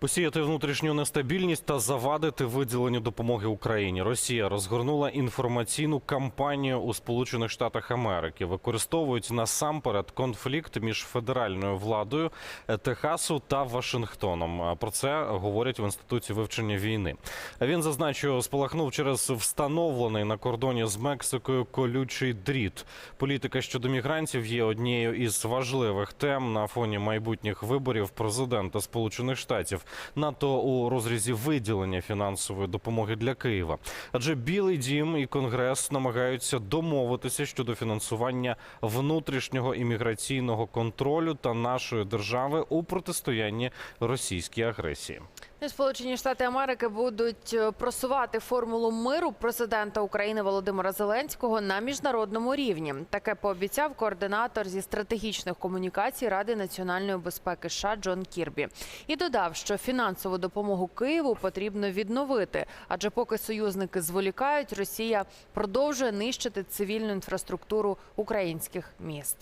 Посіяти внутрішню нестабільність та завадити виділенню допомоги Україні. Росія розгорнула інформаційну кампанію у Сполучених Штатах Америки. Використовують насамперед конфлікт між федеральною владою е, Техасу та Вашингтоном. А Про це говорять в інституті вивчення війни. Він зазначив, спалахнув через встановлений на кордоні з Мексикою колючий дріт. Політика щодо мігрантів є однією із важливих тем на фоні майбутніх виборів президента Сполучених Штатів. НАТО у розрізі виділення фінансової допомоги для Києва. Адже Білий Дім і Конгрес намагаються домовитися щодо фінансування внутрішнього імміграційного контролю та нашої держави у протистоянні російській агресії. Ну, Сполучені Штати Америки будуть е, просувати формулу миру президента України Володимира Зеленського на міжнародному рівні. Таке пообіцяв координатор зі стратегічних комунікацій Ради національної безпеки США Джон Кірбі і додав, що фінансову допомогу Києву потрібно відновити, адже поки союзники зволікають, Росія продовжує нищити цивільну інфраструктуру українських міст.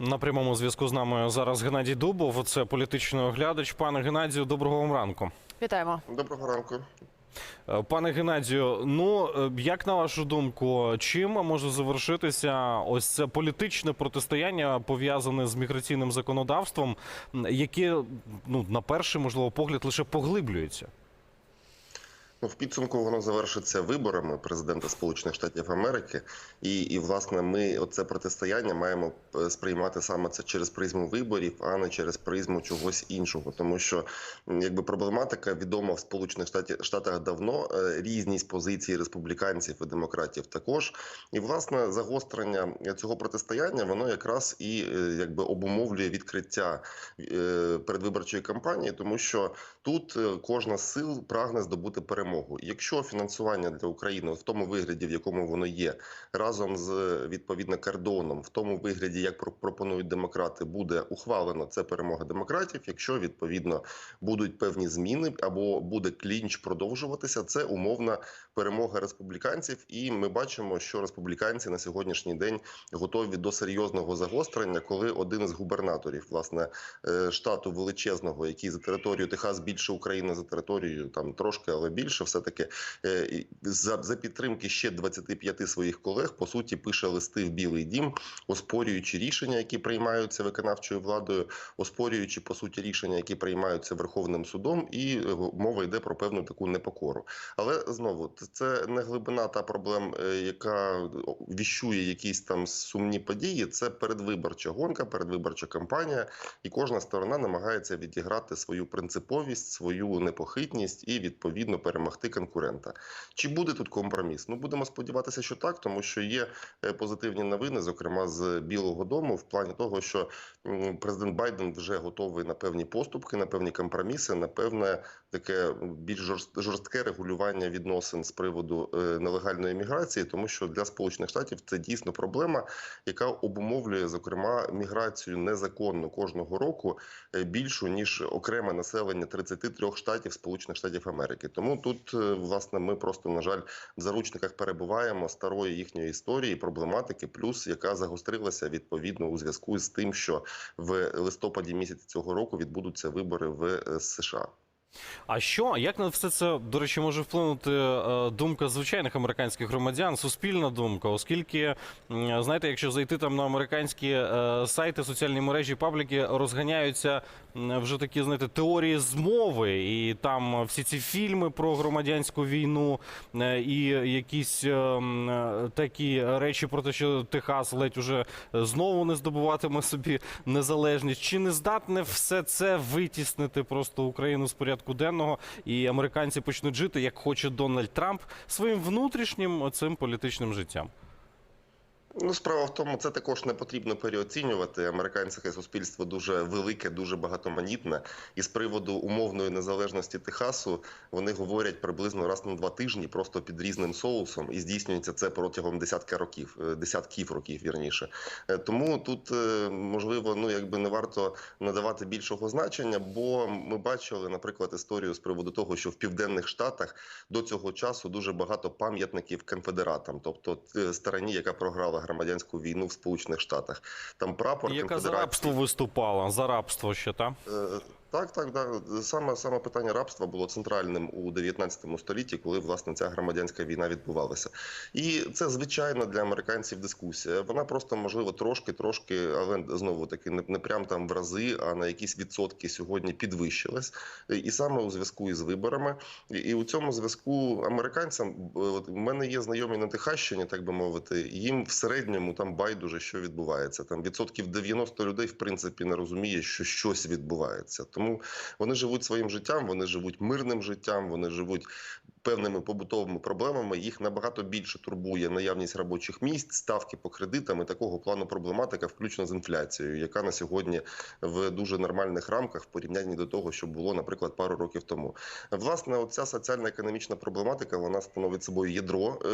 На прямому зв'язку з нами зараз Геннадій Дубов. Це політичний оглядач. Пане Геннадію, доброго вам ранку. Вітаємо. Доброго ранку. Е, Пане Геннадію, ну е, як на вашу думку, чим може завершитися ось це політичне протистояння пов'язане з міграційним законодавством, яке ну на перший можливо погляд лише поглиблюється? Ну, в підсумку воно завершиться виборами президента Сполучених Штатів Америки, і, і власне ми оце протистояння маємо е, сприймати саме це через призму виборів, а не через призму чогось іншого. Тому що якби проблематика відома в Сполучених Штатах давно, е, різність позицій республіканців і демократів також. І власне загострення цього протистояння воно якраз і е, якби обумовлює відкриття передвиборчої кампанії, тому що тут кожна з сил прагне здобути перемогу. Якщо фінансування для України в тому вигляді, в якому воно є, разом з відповідно кордоном, в тому вигляді, як про- пропонують демократи, буде ухвалено, це перемога демократів. Якщо відповідно будуть певні зміни або буде клінч продовжуватися, це умовна перемога республіканців. І ми бачимо, що республіканці на сьогоднішній день готові до серйозного загострення, коли один із губернаторів, власне, е, штату величезного, який за територію Техас більше України за територією, там трошки, але більше, все таки за, за підтримки ще 25 своїх колег, по суті, пише листи в Білий Дім, оспорюючи рішення, які приймаються виконавчою владою, оспорюючи по суті рішення, які приймаються Верховним судом, і е, мова йде про певну таку непокору. Але знову це не глибина та проблем, е, яка віщує якісь там сумні події. Це передвиборча гонка, передвиборча кампанія, і кожна сторона намагається відіграти свою принциповість, свою непохитність і відповідно перемогти конкурента. Чи буде тут компроміс? Ну будемо сподіватися, що так, тому що є е, позитивні новини, зокрема з Білого Дому, в плані того, що президент Байден вже готовий на певні поступки, на певні компроміси, на певне таке більш жорст- жорстке регулювання відносин з приводу е, нелегальної міграції, тому що для сполучених штатів це дійсно проблема, яка обумовлює зокрема міграцію незаконну кожного року е, більшу ніж окреме населення 33 штатів Сполучених Штатів Америки. Тому тут е, власне ми просто на жаль в заручниках перебуваємо старої їхньої історії, проблематики, плюс яка загострилася відповідно у зв'язку з тим, що в листопаді місяці цього року відбудуться вибори в США. А що як на все це до речі може вплинути е, думка звичайних американських громадян, суспільна думка, оскільки знаєте, якщо зайти там на американські е, сайти, соціальні мережі, пабліки розганяються вже такі знаєте теорії змови, і там всі ці фільми про громадянську війну е, і якісь такі речі про те, що Техас ледь уже знову не здобуватиме собі незалежність. Чи не здатне все це витіснити просто Україну з порядку денного, і американці почнуть жити, як хоче Дональд Трамп, своїм внутрішнім цим політичним життям? Ну, справа в тому, це також не потрібно переоцінювати. Американське суспільство дуже велике, дуже багатоманітне. І з приводу умовної незалежності Техасу вони говорять приблизно раз на два тижні, просто під різним соусом, і здійснюється це протягом десятка років, е, десятків років вірніше. Е, Тому тут е, можливо, ну якби не варто надавати більшого значення, бо ми бачили, наприклад, історію з приводу того, що в південних штатах до цього часу дуже багато пам'ятників конфедератам, тобто стороні, яка програла громадянську війну в Сполучених Штатах. Там прапор Яка за рабство виступала? За рабство ще, та? Е, Так, так, так. Саме саме питання рабства було центральним у 19 столітті, коли власне ця громадянська війна відбувалася. І це звичайно для американців дискусія. Вона просто можливо трошки, трошки, але знову таки не, не прям там в рази, а на якісь відсотки сьогодні підвищилась. І саме у зв'язку із виборами. І, і у цьому зв'язку американцям от у мене є знайомі на Техащині, так би мовити. Їм в середньому там байдуже, що відбувається. Там відсотків 90 людей в принципі не розуміє, що щось відбувається. Тому вони живуть своїм життям, вони живуть мирним життям, вони живуть певними побутовими проблемами. Їх набагато більше турбує наявність робочих місць, ставки по кредитам і такого плану проблематика, включно з інфляцією, яка на сьогодні в дуже нормальних рамках в порівнянні до того, що було, наприклад, пару років тому. Власне, оця соціально-економічна проблематика вона становить собою ядро е,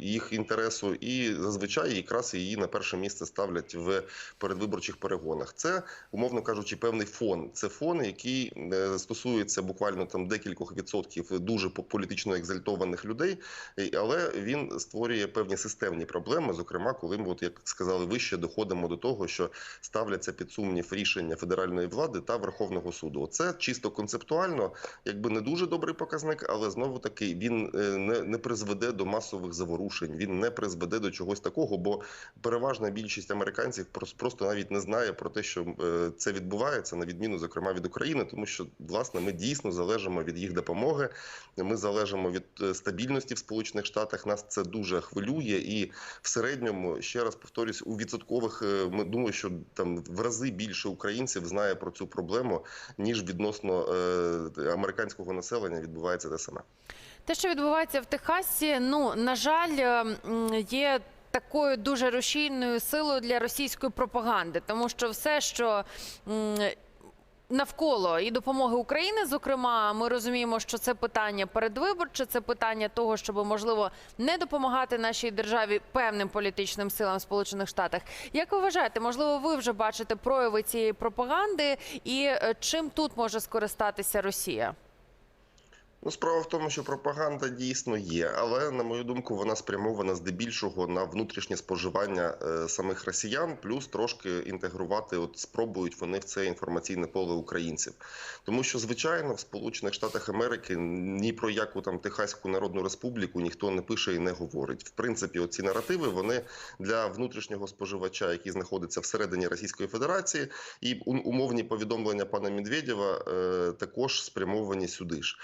їх інтересу, і зазвичай якраз її на перше місце ставлять в передвиборчих перегонах. Це, умовно кажучи, певний фон. Це фон, який е, стосується буквально там декількох відсотків дуже по- політично екзальтованих людей, але він створює певні системні проблеми. Зокрема, коли ми, от як сказали вище, доходимо до того, що ставляться під сумнів рішення федеральної влади та Верховного суду. Це чисто концептуально, якби не дуже добрий показник, але знову таки він е, не, не призведе до масових заворушень. Він не призведе до чогось такого, бо переважна більшість американців прос- просто навіть не знає про те, що е, це відбувається, на відміну зокрема від України, тому що власне ми дійсно залежимо від їх допомоги. Ми залежимо від е, стабільності в Сполучених Штатах. Нас це дуже хвилює, і в середньому ще раз повторюсь, у відсоткових е, ми думаю, що там в рази більше українців знає про цю проблему ніж відносно е, американського населення відбувається те саме. Те, що відбувається в Техасі, ну на жаль, є. Такою дуже рушійною силою для російської пропаганди, тому що все, що навколо і допомоги України, зокрема, ми розуміємо, що це питання передвиборче, це питання того, щоб можливо не допомагати нашій державі певним політичним силам в Сполучених Штатах. Як ви вважаєте, можливо, ви вже бачите прояви цієї пропаганди, і е, чим тут може скористатися Росія? Ну, справа в тому, що пропаганда дійсно є, але на мою думку, вона спрямована здебільшого на внутрішнє споживання е, самих росіян, плюс трошки інтегрувати. От спробують вони в це інформаційне поле українців, тому що звичайно в Сполучених Штатах Америки ні про яку там Техаську Народну Республіку ніхто не пише і не говорить. В принципі, оці наративи вони для внутрішнього споживача, який знаходиться всередині Російської Федерації, і умовні повідомлення пана Медведєва е, також спрямовані сюди ж.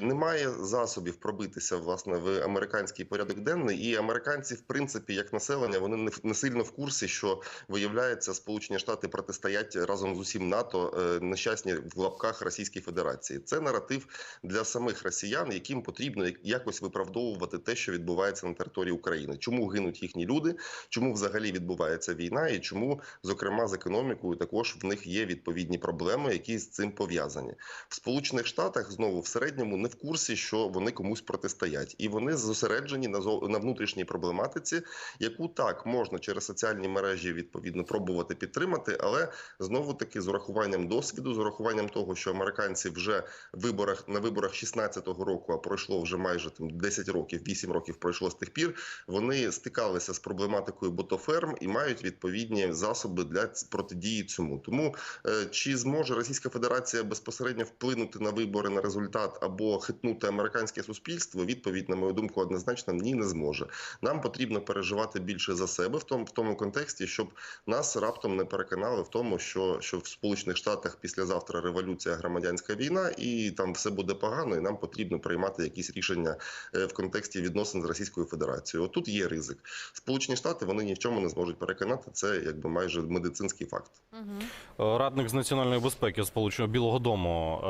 Немає засобів пробитися власне в американський порядок денний, і американці, в принципі, як населення, вони не, сильно в курсі, що виявляється, Сполучені Штати протистоять разом з усім НАТО е, нещасні в лапках Російській Федерації. Це наратив для самих росіян, яким потрібно як- якось виправдовувати те, що відбувається на території України. Чому гинуть їхні люди? Чому взагалі відбувається війна, і чому, зокрема, з економікою також в них є відповідні проблеми, які з цим пов'язані в Сполучених Штатах. Знову в середньому не в курсі, що вони комусь протистоять, і вони зосереджені на на внутрішній проблематиці, яку так можна через соціальні мережі відповідно пробувати підтримати, але знову таки з урахуванням досвіду, з урахуванням того, що американці вже в виборах на виборах 16-го року, а пройшло вже майже там 10 років, 8 років пройшло з тих пір. Вони стикалися з проблематикою ботоферм і мають відповідні засоби для протидії цьому. Тому е, чи зможе Російська Федерація безпосередньо вплинути на вибори на результат або хитнути американське суспільство? Відповідь, на мою думку, однозначно ні, не зможе. Нам потрібно переживати більше за себе в тому в тому контексті, щоб нас раптом не переконали в тому, що, що в Сполучених Штатах післязавтра революція, громадянська війна, і там все буде погано, і нам потрібно приймати якісь рішення е, в контексті відносин з Російською Федерацією. Отут є ризик. Сполучені Штати вони ні в чому не зможуть переконати. Це якби майже медицинський факт. Угу. Е, Радник з національної безпеки Сполученого Білого Дому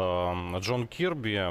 е, Джон Кірбі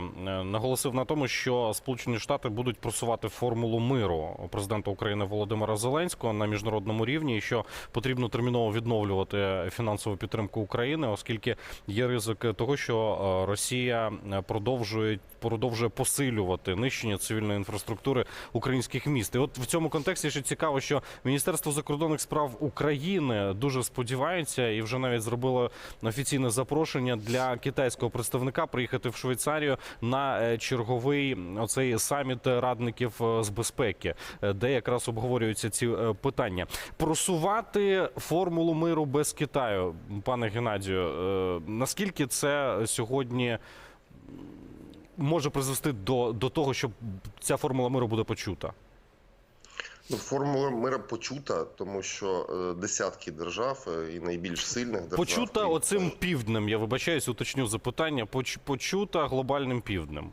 наголосив на тому, що Сполучені Штати будуть просувати формулу миру президента України Володимира Зеленського на міжнародному рівні, і що потрібно терміново відновлювати фінансову підтримку України, оскільки є ризик того, що е, Росія е, продовжує продовжує посилювати нищення цивільної інфраструктури українських міст. І от в цьому контексті ще цікаво, що Міністерство закордонних справ України дуже сподівається і вже навіть зробило офіційне запрошення для китайського представника приїхати в Швейцарію на е, черговий оцей саміт радників е, з безпеки, е, де якраз обговорюються ці питання. Просувати формулу миру без Китаю, пане Геннадію, наскільки це сьогодні може призвести до, до того, що ця формула миру буде почута? Ну, формула мира почута, тому що е, десятки держав е, і найбільш сильних держав Почута оцим півднем. Я вибачаюсь, уточню запитання. Поч- Почута глобальним півднем.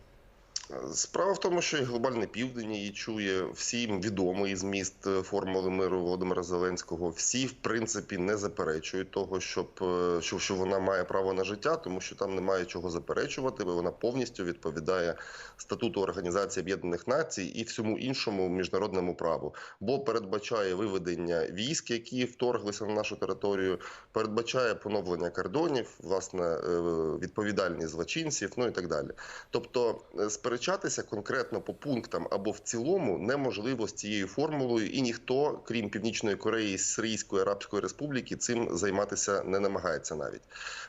Справа в тому, що і глобальний південь її чує всім відомий зміст е, формули миру Володимира Зеленського. Всі, в принципі, не заперечують того, щоб е, що, що вона має право на життя, тому що там немає чого заперечувати, бо вона повністю відповідає статуту Організації Об'єднаних Націй і всьому іншому міжнародному праву, бо передбачає виведення військ, які вторглися на нашу територію, передбачає поновлення кордонів, власне, е, відповідальність злочинців, ну і так далі. Тобто е, сперечатися конкретно по пунктам або в цілому неможливо з цією формулою, і ніхто, крім Північної Кореї, Сирійської Арабської Республіки, цим займатися не намагається навіть.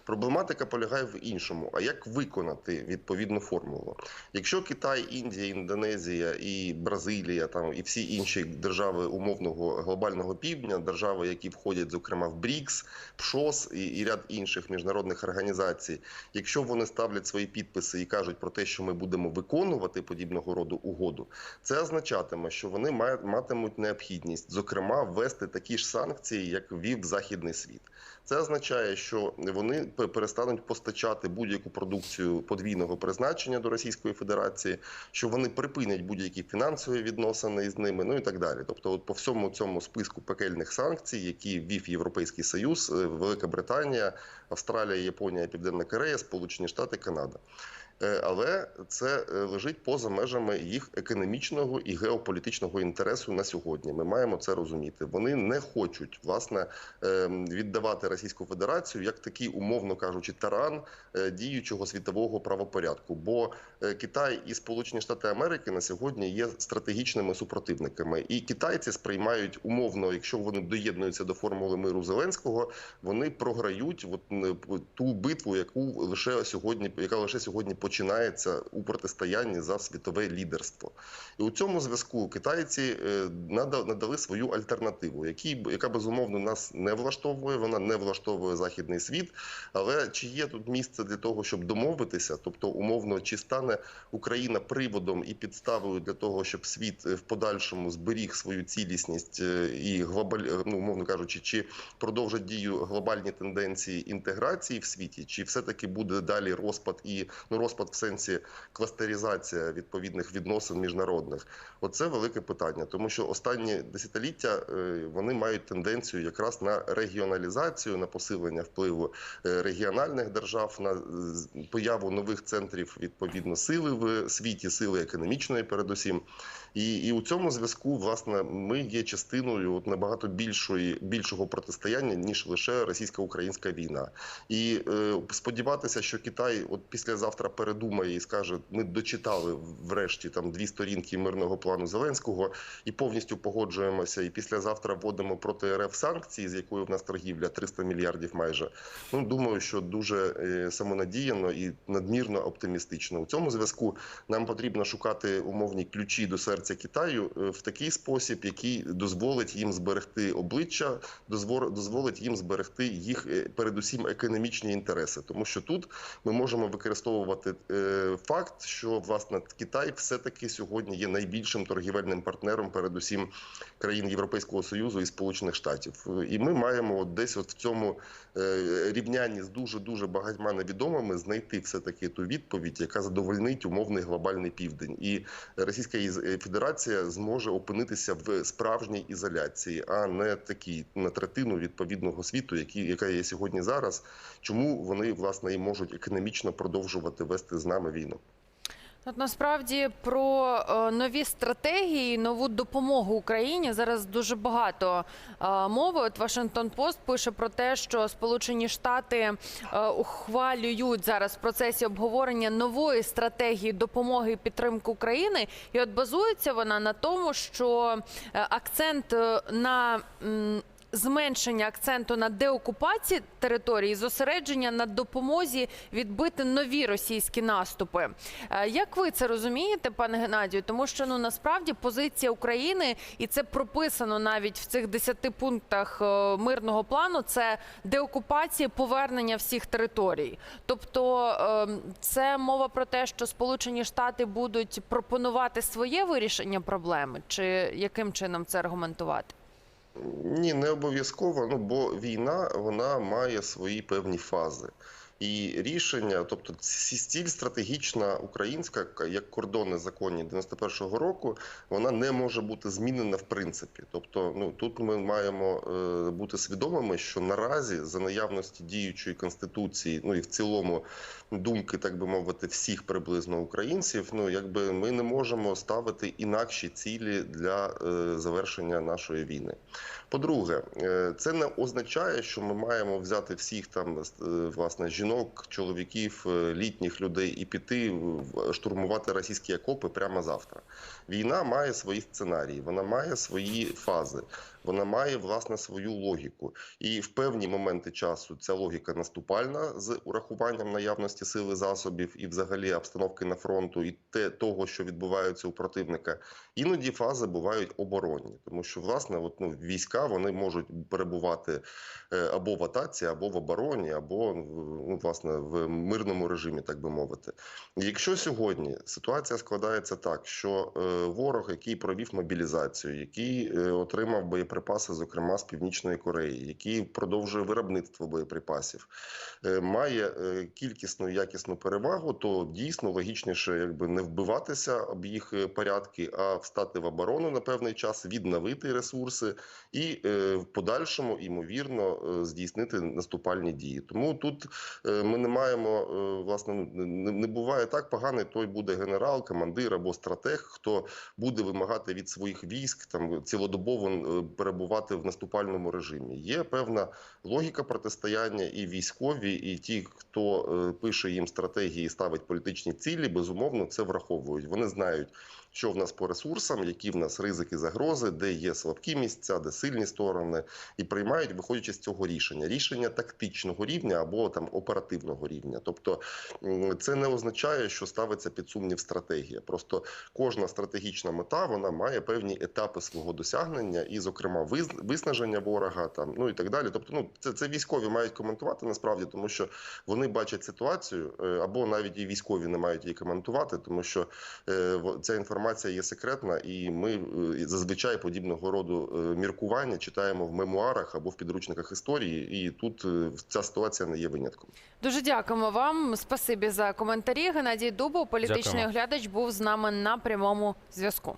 Проблематика полягає в іншому: а як виконати відповідну формулу? Якщо Китай, Індія, Індонезія і Бразилія, там і всі інші держави умовного глобального півдня, держави, які входять, зокрема в БРІКС, ПШОС і, і ряд інших міжнародних організацій, якщо вони ставлять свої підписи і кажуть про те, що ми будемо виконувати подібного роду угоду, це означатиме, що вони матимуть необхідність, зокрема, ввести такі ж санкції, як ввів західний світ. Це означає, що вони перестануть постачати будь-яку продукцію подвійного призначення до Російської Федерації, що вони припинять будь-які фінансові відносини із ними, ну і так далі. Тобто, от по всьому цьому списку пекельних санкцій, які ввів Європейський Союз, е, Велика Британія, Австралія, Японія, Південна Корея, Сполучені Штати, Канада. Е, Але це е, лежить поза межами їх економічного і геополітичного інтересу на сьогодні. Ми маємо це розуміти. Вони не хочуть власне е, віддавати Російську Федерацію як такий, умовно кажучи, таран е, діючого світового правопорядку. Бо Китай і Сполучені Штати Америки на сьогодні є стратегічними супротивниками, і китайці сприймають умовно, якщо вони доєднуються до формули миру Зеленського, вони програють от, ту битву, яку лише сьогодні, яка лише сьогодні починається у протистоянні за світове лідерство. І у цьому зв'язку китайці е, нада- надали свою альтернативу, яка безумовно нас не влаштовує. Вона не влаштовує західний світ. Але чи є тут місце для того, щоб домовитися? Тобто, умовно, чи стане Україна приводом і підставою для того, щоб світ е, в подальшому зберіг свою цілісність е, і глобаль, ну, умовно кажучи, чи продовжать дію глобальні тенденції інтеграції в світі, чи все-таки буде далі розпад і ну розпад в сенсі кластеризація відповідних відносин міжнародних? Оце велике питання, тому що останні десятиліття е, вони мають тенденцію якраз на регіоналізацію, на посилення впливу е, регіональних держав, на е, появу нових центрів відповідно сили в світі, сили економічної, передусім. І, і у цьому зв'язку, власне, ми є частиною от набагато більшої більшого протистояння ніж лише російсько-українська війна. І е, сподіватися, що Китай от післязавтра передумає і скаже: ми дочитали врешті там дві сторінки мирного плану Зеленського і повністю погоджуємося. І післязавтра вводимо проти РФ санкції, з якою в нас торгівля 300 мільярдів майже. Ну думаю, що дуже е, самонадіяно і надмірно оптимістично. У цьому зв'язку нам потрібно шукати умовні ключі до серця Китаю е, в такий спосіб, який дозволить їм зберегти обличчя, дозволить їм зберегти їх е, передусім економічні інтереси, тому що тут ми можемо використовувати факт, що власне Китай все-таки сьогодні є найбільшим торгівельним партнером, передусім країн Європейського союзу і Сполучених Штатів. Е, І ми маємо от десь от в цьому е, рівнянні з дуже дуже багатьма невідомими знайти все таки ту відповідь, яка задовольнить умовний глобальний південь, і Російська е, Федерація зможе опинитися в справжній ізоляції, а не такій на третину відповідного світу, які яка є сьогодні зараз. Чому вони власне і можуть економічно продовжувати вести з нами війну? От насправді про е, нові стратегії, нову допомогу Україні зараз дуже багато е, мови. От Вашингтон Пост пише про те, що Сполучені Штати е, ухвалюють зараз в процесі обговорення нової стратегії допомоги і підтримки України. І от базується вона на тому, що акцент на зменшення акценту на деокупації території, зосередження на допомозі відбити нові російські наступи. Е, Як ви це розумієте, пане Геннадію? Тому що ну насправді позиція України, і це прописано навіть в цих 10 пунктах е, мирного плану. Це деокупація, повернення всіх територій. Тобто ем, це мова про те, що Сполучені Штати будуть пропонувати своє вирішення проблеми, чи яким чином це аргументувати? Ні, не обов'язково. Ну бо війна вона має свої певні фази. І рішення, тобто ціль стратегічна українська, як кордони законні 91-го року, вона не може бути змінена в принципі. Тобто, ну тут ми маємо е, бути свідомими, що наразі за наявності діючої конституції, ну і в цілому думки, так би мовити, всіх приблизно українців, ну якби ми не можемо ставити інакші цілі для е, завершення нашої війни. По-друге, е, це не означає, що ми маємо взяти всіх там власне жінок, чоловіків, е, літніх людей і піти штурмувати російські окопи прямо завтра. Війна має свої сценарії, вона має свої фази, вона має власне свою логіку. І в певні моменти часу ця логіка наступальна з урахуванням наявності сили засобів і взагалі обстановки на фронту, і те того, що відбувається у противника. Іноді фази бувають оборонні, тому що власне, от, ну, війська вони можуть перебувати е, або в атаці, або в обороні, або ну, власне в мирному режимі, так би мовити. Якщо сьогодні ситуація складається так, що е, ворог, який провів мобілізацію, який е, отримав боєприпаси, зокрема з Північної Кореї, який продовжує виробництво боєприпасів, е, має е, кількісну і якісну перевагу, то дійсно логічніше, якби не вбиватися об їх е, порядки, а встати в оборону на певний час, відновити ресурси і в подальшому ймовірно здійснити наступальні дії. Тому тут ми не маємо власне ну, не, буває так поганий. Той буде генерал, командир або стратег, хто буде вимагати від своїх військ там цілодобово перебувати в наступальному режимі. Є певна логіка протистояння, і військові, і ті, хто е, пише їм стратегії, ставить політичні цілі, безумовно це враховують. Вони знають. Що в нас по ресурсам, які в нас ризики загрози, де є слабкі місця, де сильні сторони, і приймають, виходячи з цього рішення, рішення тактичного рівня або там оперативного рівня. Тобто це не означає, що ставиться під сумнів стратегія. Просто кожна стратегічна мета вона має певні етапи свого досягнення, і, зокрема, виснаження ворога, там ну і так далі. Тобто, ну це, це військові мають коментувати насправді, тому що вони бачать ситуацію, е, або навіть і військові не мають її коментувати, тому що е, ця інформація є секретна, і ми е, зазвичай подібного роду е, міркування читаємо в мемуарах або в підручниках історії, і тут е, ця ситуація не є винятком. Дуже дякуємо вам. Спасибі за коментарі. Геннадій Дубов, політичний Дякуємо. оглядач, був з нами на прямому зв'язку.